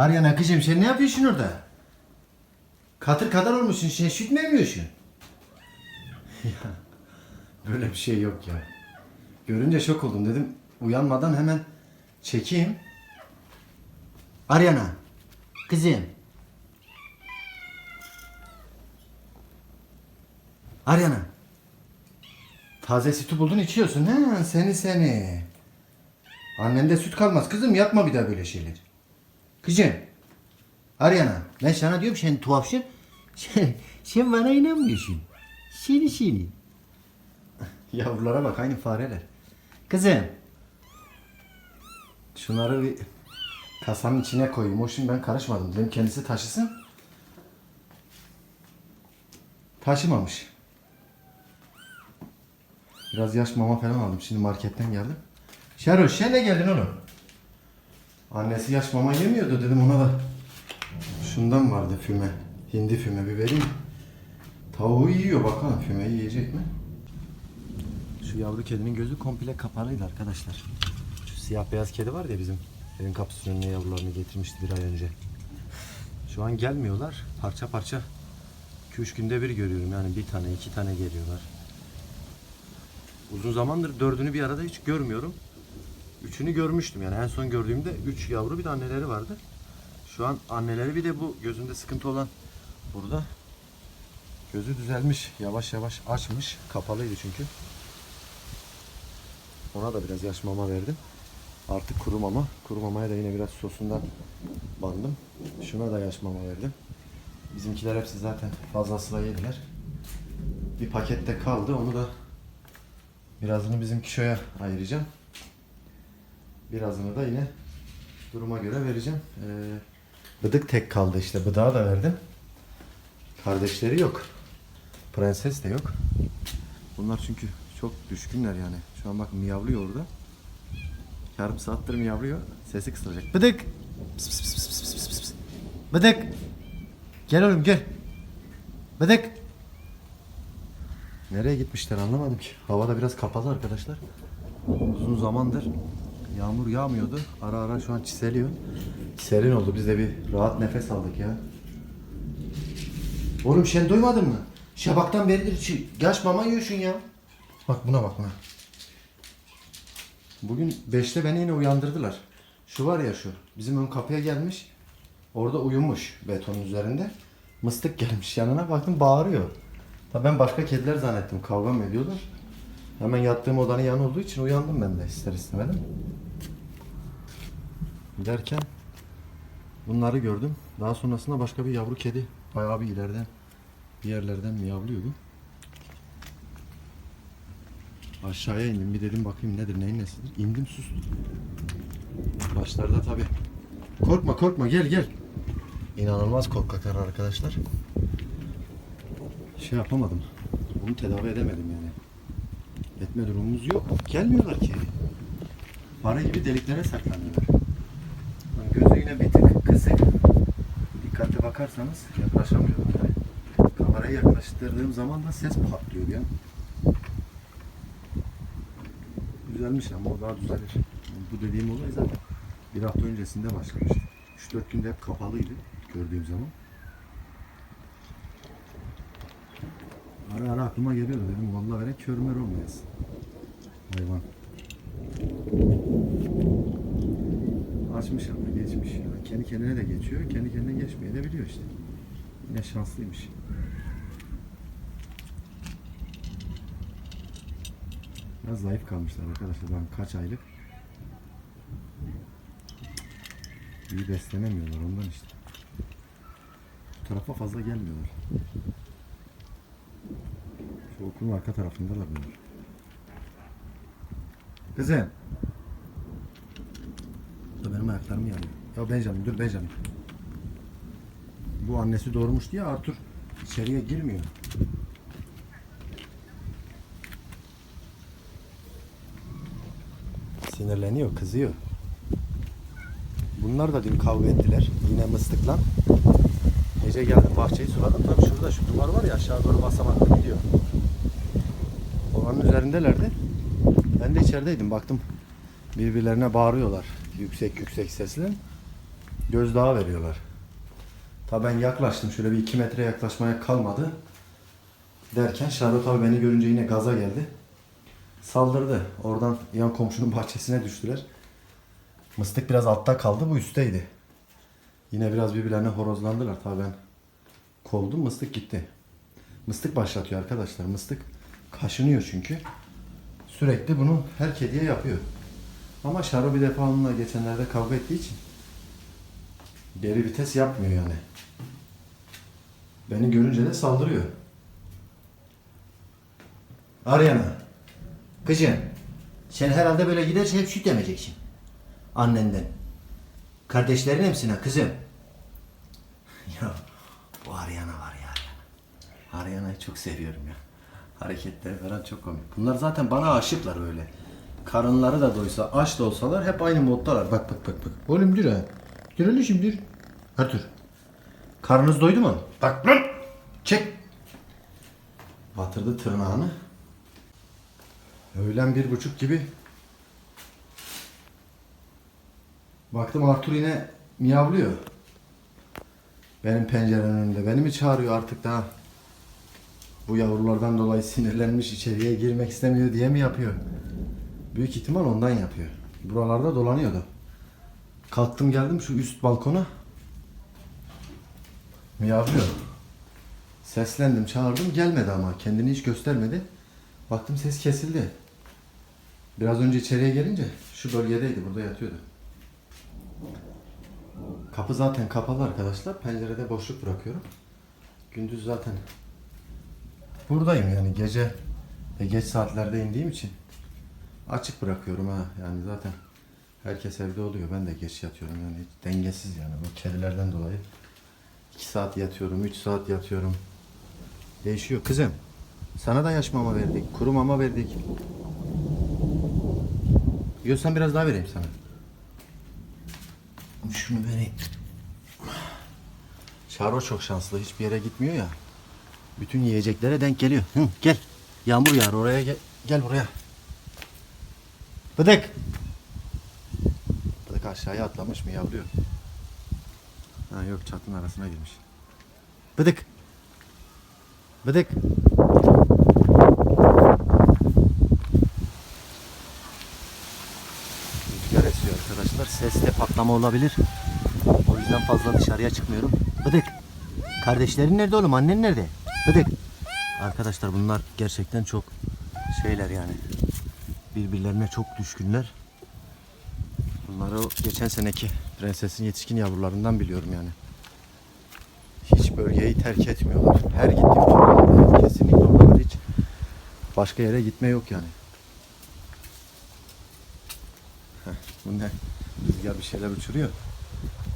Aryana kızım sen ne yapıyorsun orada? Katır kadar olmuşsun sen süt mü emiyorsun? ya böyle bir şey yok ya. Görünce şok oldum dedim uyanmadan hemen çekeyim. Aryana kızım. Aryana. Taze sütü buldun içiyorsun ha seni seni. Annende süt kalmaz kızım yapma bir daha böyle şeyler. Kızım. Aryana ben sana diyorum sen tuhafsın. Sen, sen bana inanmıyorsun. Seni seni. Yavrulara bak aynı fareler. Kızım. Şunları bir kasanın içine koyayım. O şimdi ben karışmadım. Dedim kendisi taşısın. Taşımamış. Biraz yaş mama falan aldım. Şimdi marketten geldim. Şeroş sen de geldin oğlum. Annesi yaş mama yemiyordu dedim ona da. Şundan vardı füme. Hindi füme bir vereyim. Tavuğu yiyor bakalım fümeyi yiyecek mi? Şu yavru kedinin gözü komple kapalıydı arkadaşlar. Şu siyah beyaz kedi var ya bizim evin kapısının önüne yavrularını getirmişti bir ay önce. Şu an gelmiyorlar. Parça parça 2-3 günde bir görüyorum yani bir tane iki tane geliyorlar. Uzun zamandır dördünü bir arada hiç görmüyorum. Üçünü görmüştüm yani en son gördüğümde üç yavru bir de anneleri vardı. Şu an anneleri bir de bu gözünde sıkıntı olan burada. Gözü düzelmiş. Yavaş yavaş açmış. Kapalıydı çünkü. Ona da biraz yaş mama verdim. Artık kuru mama. Kuru mamaya da yine biraz sosundan bandım. Şuna da yaş mama verdim. Bizimkiler hepsi zaten fazlasıyla yediler. Bir pakette kaldı. Onu da birazını bizim kişoya ayıracağım. Birazını da yine duruma göre vereceğim. Ee, bıdık tek kaldı işte. Bıdağı da verdim. Kardeşleri yok. Prenses de yok. Bunlar çünkü çok düşkünler yani. Şu an bak miyavlıyor orada. Yarım saattir miyavlıyor. Sesi kısılacak. Bıdık. Pıs pıs pıs pıs pıs pıs pıs. Bıdık. Gel oğlum gel. Bıdık. Nereye gitmişler anlamadım ki. Havada biraz kapalı arkadaşlar. Uzun zamandır yağmur yağmıyordu. Ara ara şu an çiseliyor. Serin oldu. Biz de bir rahat nefes aldık ya. Oğlum sen duymadın mı? Şabaktan beridir yaş mama yiyorsun ya. Bak buna bak buna. Bugün 5'te beni yine uyandırdılar. Şu var ya şu. Bizim ön kapıya gelmiş. Orada uyumuş betonun üzerinde. Mıstık gelmiş yanına baktım bağırıyor. Tabii ben başka kediler zannettim. Kavga mı ediyorlar? Hemen yattığım odanın yanı olduğu için uyandım ben de ister istemeden. Derken bunları gördüm. Daha sonrasında başka bir yavru kedi bayağı bir ileriden bir yerlerden miyavlıyordu. Aşağıya indim bir dedim bakayım nedir neyin nesidir. İndim sustum. Başlarda tabi. Korkma korkma gel gel. İnanılmaz korkaklar arkadaşlar. Şey yapamadım. Bunu tedavi edemedim yani. Etme durumumuz yok. Gelmiyorlar ki. Para gibi deliklere saklanıyorlar. Gözü yine bir tık kısık. Dikkatli bakarsanız yaklaşamıyorum. Kamerayı yaklaştırdığım zaman da ses patlıyor an. Düzelmiş ama o daha düzelir. Bu dediğim olay zaten bir hafta öncesinde başlamıştı. 3-4 günde hep kapalıydı gördüğüm zaman. Ara ara aklıma geliyordu dedim vallahi veren körmer olmayasın. Hayvan. Açmış ama geçmiş. Yani kendi kendine de geçiyor. Kendi kendine geçmeye de biliyor işte. Yine şanslıymış. Biraz zayıf kalmışlar arkadaşlar. Ben kaç aylık. İyi beslenemiyorlar ondan işte. Bu tarafa fazla gelmiyorlar. Şu okulun arka tarafındalar bunlar. Kızım. Da benim ayaklarım yanıyor. Ya Benjamin dur Benjamin. Bu annesi doğurmuş diye Arthur içeriye girmiyor. Sinirleniyor, kızıyor. Bunlar da dün kavga ettiler. Yine mıstıkla. Gece geldim bahçeyi suladım. Tabii şurada şu duvar var ya aşağı doğru basamaklı gidiyor. Oranın üzerindelerdi. Ben de içerideydim. Baktım birbirlerine bağırıyorlar. Yüksek yüksek sesle. gözdağı veriyorlar. Tabi ben yaklaştım. Şöyle bir iki metre yaklaşmaya kalmadı. Derken Şarlot abi beni görünce yine gaza geldi. Saldırdı. Oradan yan komşunun bahçesine düştüler. Mıstık biraz altta kaldı. Bu üstteydi. Yine biraz birbirlerine horozlandılar. Tabi ben kovdum. Mıstık gitti. Mıstık başlatıyor arkadaşlar. Mıstık kaşınıyor çünkü. Sürekli bunu her kediye yapıyor. Ama Şaro bir defa onunla geçenlerde kavga ettiği için geri vites yapmıyor yani. Beni görünce de saldırıyor. Aryana. Kızım. Sen herhalde böyle giderse hep süt emeceksin. Annenden. Kardeşlerin hepsine kızım. ya bu Aryana var ya Aryana. Çok seviyorum ya. Hareketleri falan çok komik. Bunlar zaten bana aşıklar öyle. Karınları da doysa, aç da olsalar hep aynı moddalar. Bak bak bak bak. Oğlum dur ha. Dur öyle şimdi dur. Artur. Karnınız doydu mu? Bak lan. Çek. Batırdı tırnağını. Öğlen bir buçuk gibi. Baktım Artur yine miyavlıyor. Benim pencerenin önünde. Beni mi çağırıyor artık daha? Bu yavrulardan dolayı sinirlenmiş içeriye girmek istemiyor diye mi yapıyor? Büyük ihtimal ondan yapıyor. Buralarda dolanıyordu. Kalktım geldim şu üst balkona. Miyavlıyor. Seslendim, çağırdım. Gelmedi ama. Kendini hiç göstermedi. Baktım ses kesildi. Biraz önce içeriye gelince şu bölgedeydi. Burada yatıyordu. Kapı zaten kapalı arkadaşlar. Pencerede boşluk bırakıyorum. Gündüz zaten buradayım yani gece ve geç saatlerde indiğim için açık bırakıyorum ha. Yani zaten herkes evde oluyor. Ben de geç yatıyorum yani dengesiz yani bu kedilerden dolayı. 2 saat yatıyorum, 3 saat yatıyorum. Değişiyor. Kızım, sana da yaş mama verdik, kuru mama verdik. Yiyorsan biraz daha vereyim sana. Şunu vereyim. Şaro çok şanslı. Hiçbir yere gitmiyor ya. Bütün yiyeceklere denk geliyor. Hı, gel. Yağmur yağar oraya gel. Gel buraya. Bıdık. Bıdık aşağıya atlamış mı yavruyor? Ha yok çatının arasına girmiş. Bıdık. Bıdık. Rüzgar esiyor arkadaşlar. Seste patlama olabilir. O yüzden fazla dışarıya çıkmıyorum. Bıdık. Kardeşlerin nerede oğlum? Annen nerede? Bıdık. Arkadaşlar bunlar gerçekten çok şeyler yani. Birbirlerine çok düşkünler. Bunları geçen seneki prensesin yetişkin yavrularından biliyorum yani. Hiç bölgeyi terk etmiyorlar. Her gittiğim kesinlikle oradalar hiç. Başka yere gitme yok yani. Heh, bu ne? Rüzgar bir şeyler uçuruyor.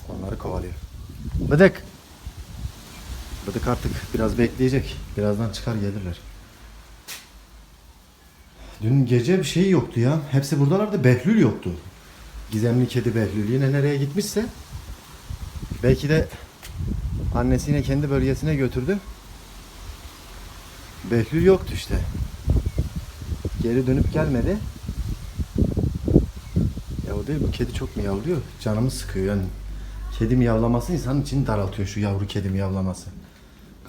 Onları kovalıyor. Bıdık. Bıdık artık biraz bekleyecek. Birazdan çıkar gelirler. Dün gece bir şey yoktu ya. Hepsi buradalardı. Behlül yoktu. Gizemli kedi Behlül. Yine nereye gitmişse belki de annesi yine kendi bölgesine götürdü. Behlül yoktu işte. Geri dönüp gelmedi. Ya o değil bu kedi çok miyavlıyor. Canımı sıkıyor yani. Kedi miyavlaması insanın içini daraltıyor şu yavru kedi miyavlaması.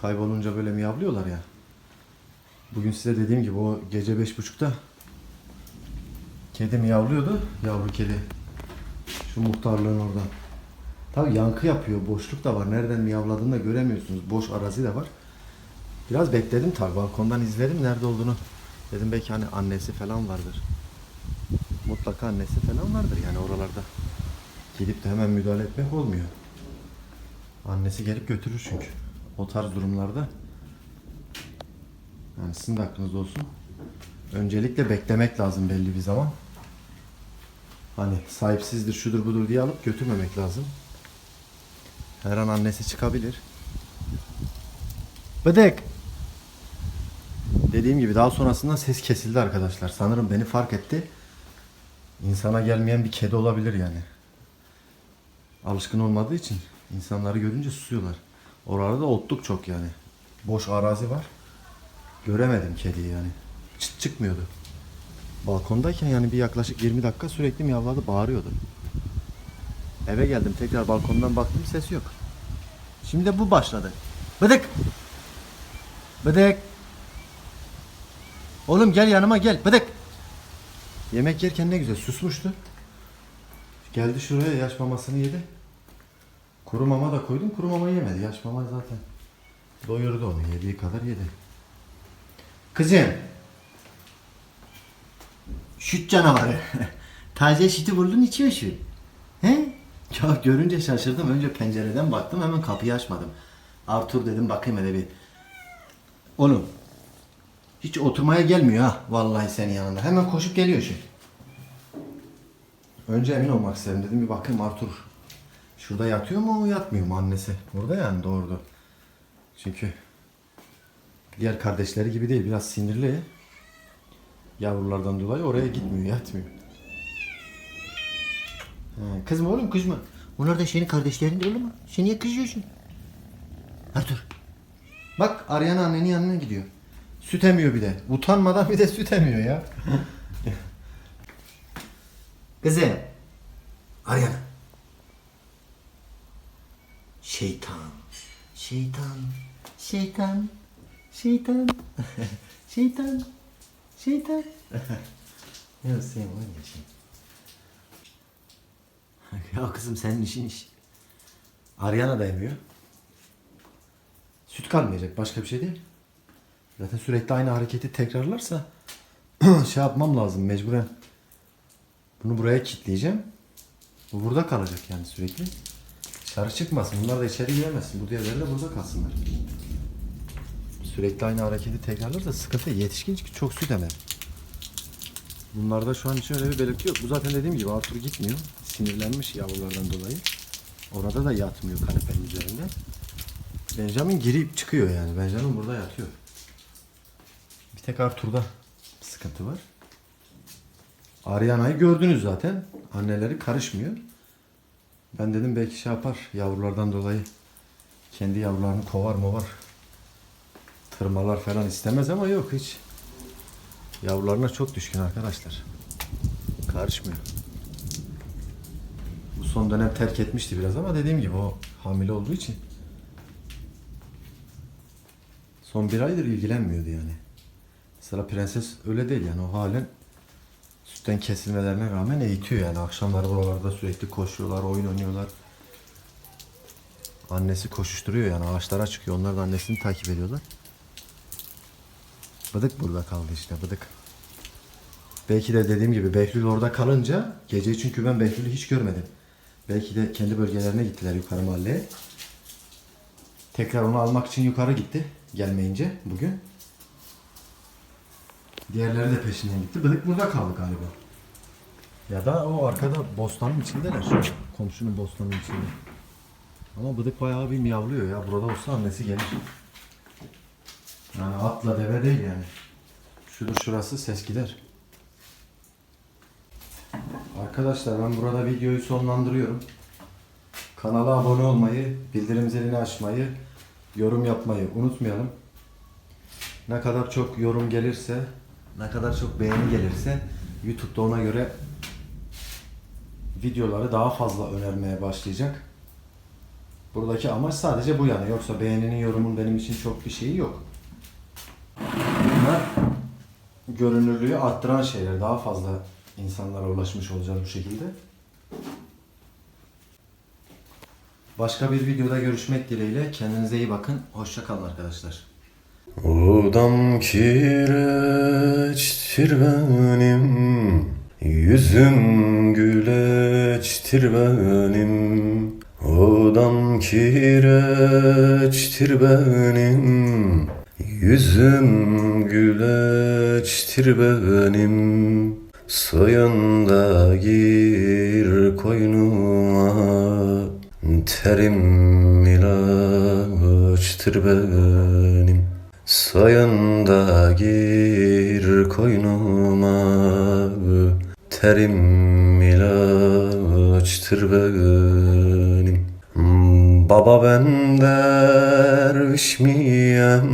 Kaybolunca böyle miyavlıyorlar ya. Bugün size dediğim gibi o gece beş buçukta kedi miyavlıyordu. Yavru kedi. Şu muhtarlığın oradan. Tabi yankı yapıyor. Boşluk da var. Nereden miyavladığını da göremiyorsunuz. Boş arazi de var. Biraz bekledim tabi. Balkondan izledim nerede olduğunu. Dedim belki hani annesi falan vardır. Mutlaka annesi falan vardır yani oralarda. Gidip de hemen müdahale etmek olmuyor. Annesi gelip götürür çünkü. O tarz durumlarda yani sizin de aklınızda olsun. Öncelikle beklemek lazım belli bir zaman. Hani sahipsizdir, şudur budur diye alıp götürmemek lazım. Her an annesi çıkabilir. Bıdık. Dediğim gibi daha sonrasında ses kesildi arkadaşlar. Sanırım beni fark etti. İnsana gelmeyen bir kedi olabilir yani. Alışkın olmadığı için insanları görünce susuyorlar. Orada otluk çok yani. Boş arazi var. Göremedim kediyi yani. Çıt çıkmıyordu. Balkondayken yani bir yaklaşık 20 dakika sürekli miyavladı, bağırıyordu. Eve geldim tekrar balkondan baktım ses yok. Şimdi de bu başladı. Bıdık. Bıdık. Oğlum gel yanıma gel. Bıdık. Yemek yerken ne güzel susmuştu. Geldi şuraya yaş mamasını yedi. Kuru mama da koydum. Kuru mama yemedi. Yaş mama zaten doyurdu onu. Yediği kadar yedi. Kızım. Süt canavarı. Taze sütü buldun içiyorsun. He? Ya görünce şaşırdım. Önce pencereden baktım hemen kapıyı açmadım. Artur dedim bakayım hele bir. Oğlum. Hiç oturmaya gelmiyor ha. Vallahi senin yanında. Hemen koşup geliyor şimdi. Önce emin olmak istedim. Dedim bir bakayım Artur. Şurada yatıyor mu yatmıyor mu annesi? Burada yani doğurdu. Çünkü diğer kardeşleri gibi değil. Biraz sinirli. Yavrulardan dolayı oraya gitmiyor, yatmıyor. He, kızma oğlum kızma. Onlar da senin kardeşlerin değil mi? Sen niye kızıyorsun? Artur. Bak arayan annenin yanına gidiyor. Süt emiyor bir de. Utanmadan bir de süt emiyor ya. Kızım. Arayan. Şeytan. Şeytan. Şeytan. Şeytan. Şeytan. Şeytan. ya sen var ya şey. ya kızım senin işin iş. Ariana da emiyor. Süt kalmayacak başka bir şey değil. Zaten sürekli aynı hareketi tekrarlarsa şey yapmam lazım mecburen. Bunu buraya kilitleyeceğim. Bu burada kalacak yani sürekli. Dışarı çıkmasın. Bunlar da içeri giremezsin. Bu diğerleri de burada kalsınlar. Sürekli aynı hareketi tekrarlarsa sıkıntı. Yetişkin çünkü çok süt emer. Bunlarda şu an için öyle bir belirti yok. Bu zaten dediğim gibi Arthur gitmiyor. Sinirlenmiş yavrulardan dolayı. Orada da yatmıyor kanepenin üzerinde. Benjamin girip çıkıyor yani. Benjamin burada yatıyor. Bir tek Arthur'da sıkıntı var. Ariana'yı gördünüz zaten. Anneleri karışmıyor. Ben dedim belki şey yapar yavrulardan dolayı. Kendi yavrularını kovar mı var. Tırmalar falan istemez ama yok hiç. Yavrularına çok düşkün arkadaşlar. Karışmıyor. Bu son dönem terk etmişti biraz ama dediğim gibi o hamile olduğu için. Son bir aydır ilgilenmiyordu yani. Mesela prenses öyle değil yani o halen sütten kesilmelerine rağmen eğitiyor yani. Akşamları buralarda sürekli koşuyorlar, oyun oynuyorlar. Annesi koşuşturuyor yani ağaçlara çıkıyor. Onlar da annesini takip ediyorlar. Bıdık burada kaldı işte bıdık. Belki de dediğim gibi Behlül orada kalınca gece çünkü ben Behlül'ü hiç görmedim. Belki de kendi bölgelerine gittiler yukarı mahalleye. Tekrar onu almak için yukarı gitti gelmeyince bugün. Diğerleri de peşinden gitti. Bıdık burada kaldı galiba. Ya da o arkada bostanın içindeler. Komşunun bostanın içinde. Ama bıdık bayağı bir miyavlıyor ya. Burada olsa annesi gelir. Yani atla deve değil yani. Şudur şurası ses gider. Arkadaşlar ben burada videoyu sonlandırıyorum. Kanala abone olmayı, bildirim zilini açmayı, yorum yapmayı unutmayalım. Ne kadar çok yorum gelirse, ne kadar çok beğeni gelirse YouTube'da ona göre videoları daha fazla önermeye başlayacak. Buradaki amaç sadece bu yani. Yoksa beğeninin, yorumun benim için çok bir şeyi yok. Bunlar görünürlüğü arttıran şeyler. Daha fazla insanlara ulaşmış olacağız bu şekilde. Başka bir videoda görüşmek dileğiyle. Kendinize iyi bakın. Hoşça kalın arkadaşlar. Odam kireçtir benim Yüzüm güleçtir benim Odam kireçtir benim Yüzüm güleçtir benim Soyunda gir koynuma. Terim ilaçtır benim Sayında gir koynuma. Terim ilaçtır benim Baba ben derviş miyem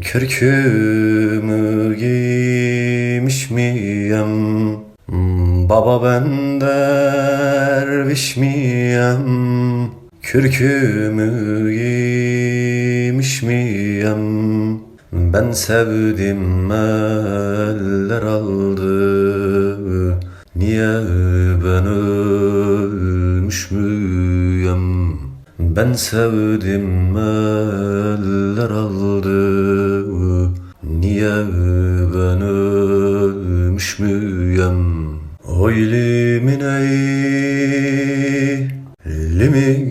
Kürkümü giymiş miyem Baba ben derviş miyem Kürkümü giymiş miyem Ben sevdim eller aldı. Niye ben ölmüş müyem Ben sevdim eller aldı. Niye ben ölmüş müyem? Oy limin ey Limin